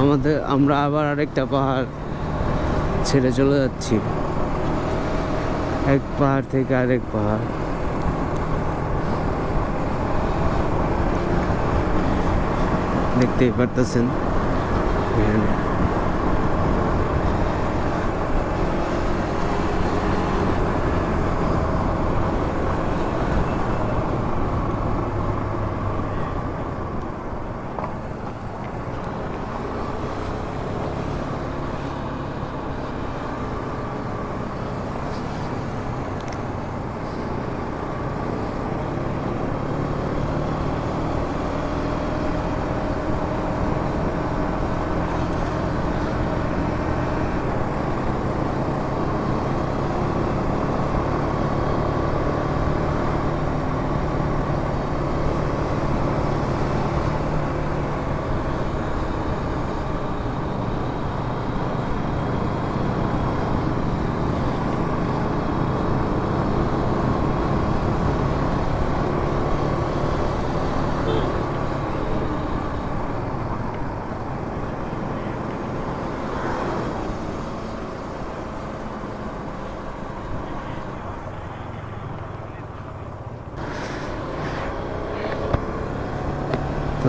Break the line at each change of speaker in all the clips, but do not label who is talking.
আমাদের, আমরা আবার আরেকটা পাহাড় ছেড়ে চলে যাচ্ছি। এক পাহাড় থেকে আরেক পাহাড়। দেখতেই পারতেছেন? এখানে।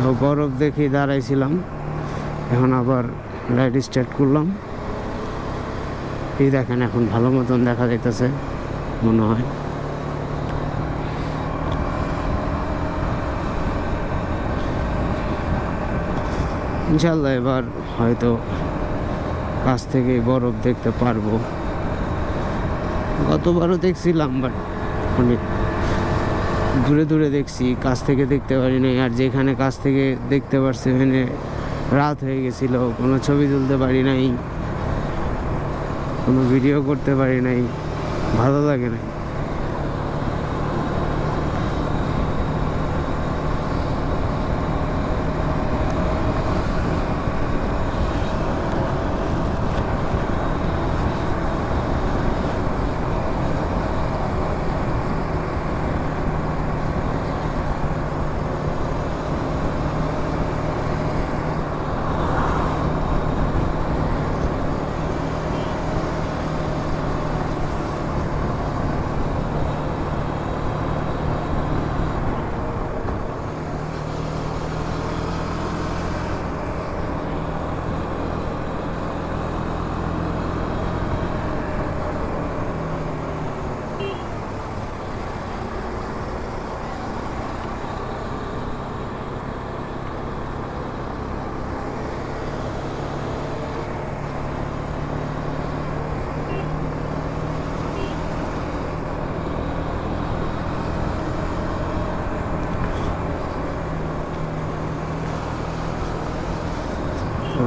তো বরফ দেখে দাঁড়াইছিলাম। এখন আবার লাইট স্টার্ট করলাম। এই দেখেন, এখন ভালো মতন দেখা যাইতেছে, মনে হয়। ইনশাল্লাহ এবার হয়তো কাছ থেকে বরফ দেখতে পারব। গতবারও দেখছিলাম বাট অনেক দূরে দূরে দেখছি, কাছ থেকে দেখতে পারি নাই। আর যেখানে কাছ থেকে দেখতে পারছি, ওখানে রাত হয়ে গেছিল। কোনো ছবি তুলতে পারি নাই, কোনো ভিডিও করতে পারি নাই। ভালো লাগে না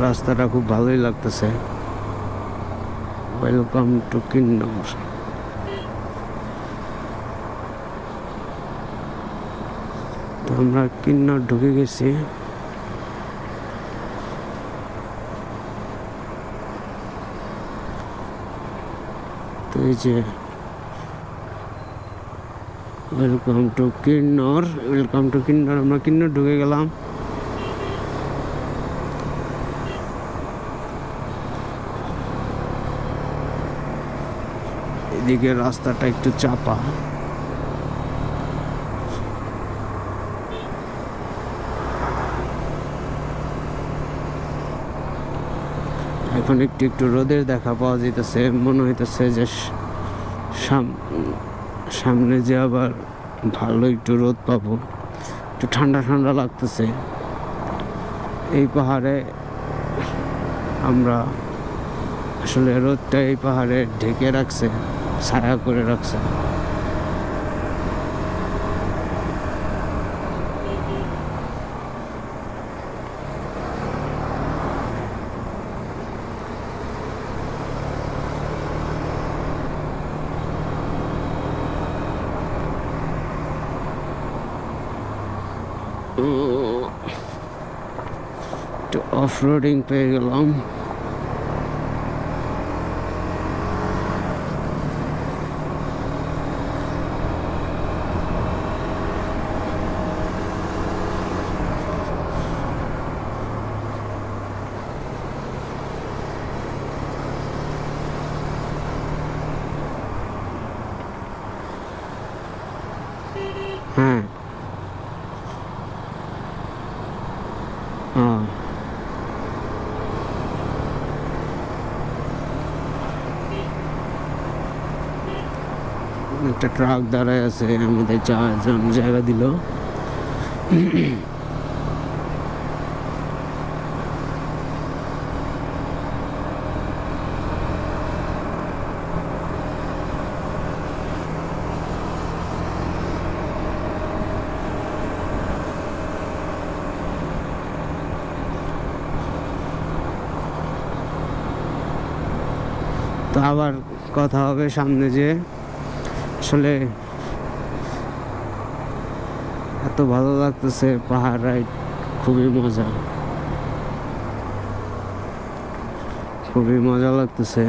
রাস্তাটা খুব ভালোই লাগতেছে। ওয়েলকাম টু কিন্নর তো আমরা কিন্নর ঢুকে গেছি। তো এই যে welcome to Kinnaur welcome to Kinnaur আমরা কিন্নর ঢুকে গেলাম। এদিকে রাস্তাটা একটু চাপা। এখন একটু একটু রোদের দেখা পাওয়া যাইতেছে, মনে হইতেছে যে সাম- সামনে যে আবার ভালো একটু রোদ পাবো। একটু ঠান্ডা ঠান্ডা লাগতেছে। এই পাহাড়ে আমরা আসলে রোদটা এই পাহাড়ে ঢেকে রাখছে। ছায়া করে রাখছে। একটু অফ রোডিং পেয়ে গেলাম হ্যাঁ একটা ট্রাক দাঁড়ায় আছে আমাদের জন্য জায়গা দিল। তো আবার কথা হবে সামনে যে আসলে এত ভালো লাগতেছে পাহাড় রাইড খুবই মজা। খুবই মজা লাগতেছে।